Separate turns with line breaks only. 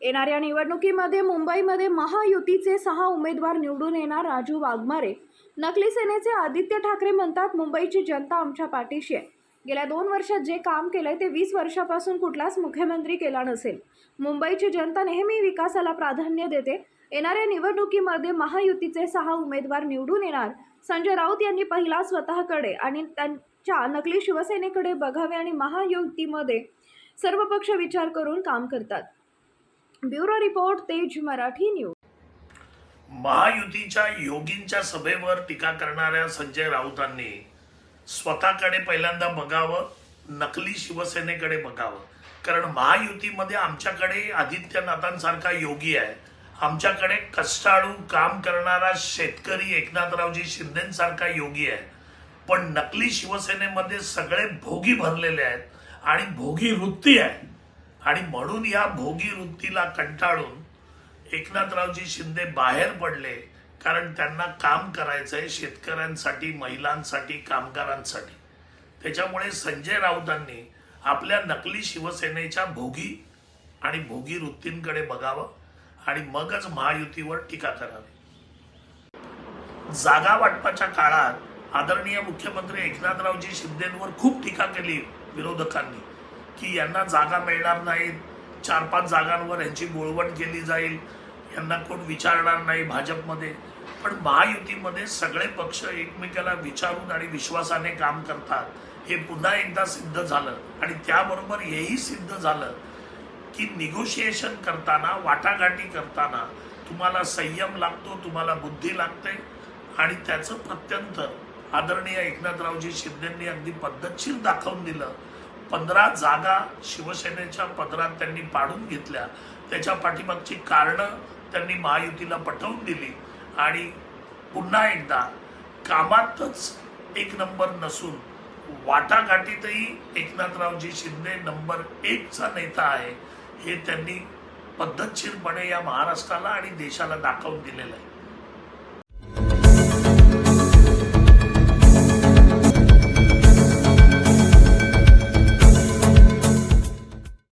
येणाऱ्या निवडणुकीमध्ये मुंबईमध्ये महायुतीचे सहा उमेदवार निवडून येणार राजू वाघमारे. नकली सेनेचे आदित्य ठाकरे म्हणतात मुंबईची जनता आमच्या पाठीशी आहे. गेल्या दोन वर्षात जे काम केलंय ते वीस वर्षापासून कुठलाच मुख्यमंत्री केला नसेल. मुंबईची जनता नेहमी विकासाला प्राधान्य देते. येणाऱ्या निवडणुकीमध्ये महायुतीचे सहा उमेदवार निवडून येणार. संजय राऊत यांनी पहिला स्वतःकडे आणि त्यांच्या नकली शिवसेनेकडे बघावे आणि महायुतीमध्ये सर्व पक्ष विचार करून काम करतात. ब्युरो रिपोर्ट तेज मराठी न्यूज.
महायुतीच्या योगींच्या सभेवर टीका करणाऱ्या संजय राऊतांनी स्वतःकडे पहिल्यांदा बघावं नकली शिवसेनेकडे बघावं. कारण महायुतीमध्ये आमच्याकडे आदित्यनाथांसारखा योगी आहे. आमच्याकडे कष्टाळू काम करणारा शेतकरी एकनाथरावजी शिंदेसारखा योगी आहे. पण नकली शिवसेनेमध्ये सगळे भोगी भरलेले आहेत आणि भोगी वृत्ती आहे. आणि म्हणून या भोगी वृत्तीला कंटाळून एकनाथरावजी शिंदे बाहेर पडले कारण त्यांना काम करायचंय शेतकऱ्यांसाठी महिलांसाठी कामगारांसाठी. त्याच्यामुळे संजय राऊतांनी आपल्या नकली शिवसेनेच्या भोगी आणि भोगी वृत्तींकडे बघावं आणि मगच महायुतीवर टीका करावी. जागा वाटपाच्या काळात आदरणीय मुख्यमंत्री एकनाथरावजी शिंदेंवर खूप टीका केली विरोधकांनी. की यांना जागा मिळणार नाहीत. चार पाच जागांवर यांची बोळवण केली जाईल. यांना कोण विचारणार नाही भाजपमध्ये. पण महायुतीमध्ये सगळे पक्ष एकमेकाला विचारून आणि विश्वासाने काम करतात. हे पुन्हा एकदा सिद्ध झालं. आणि त्याबरोबर हेही सिद्ध झालं की निगोशिएशन करताना वाटाघाटी करताना तुम्हाला संयम लागतो तुम्हाला बुद्धी लागते. आणि त्याचं प्रत्यंतर आदरणीय एकनाथरावजी शिंदेंनी अगदी पद्धतशीर दाखवून दिलं. पंधरा जागा शिवसेनेच्या पदरात त्यांनी पाडून घेतल्या. त्याच्या पाठीमागची कारणं त्यांनी महायुतीला पटवून दिली. आणि पुन्हा एकदा कामातच एक नंबर नसून वाटाघाटीतही एकनाथरावजी शिंदे नंबर एकचा नेता आहे हे त्यांनी पद्धतशीरपणे या महाराष्ट्राला आणि देशाला दाखवून दिलेलं आहे.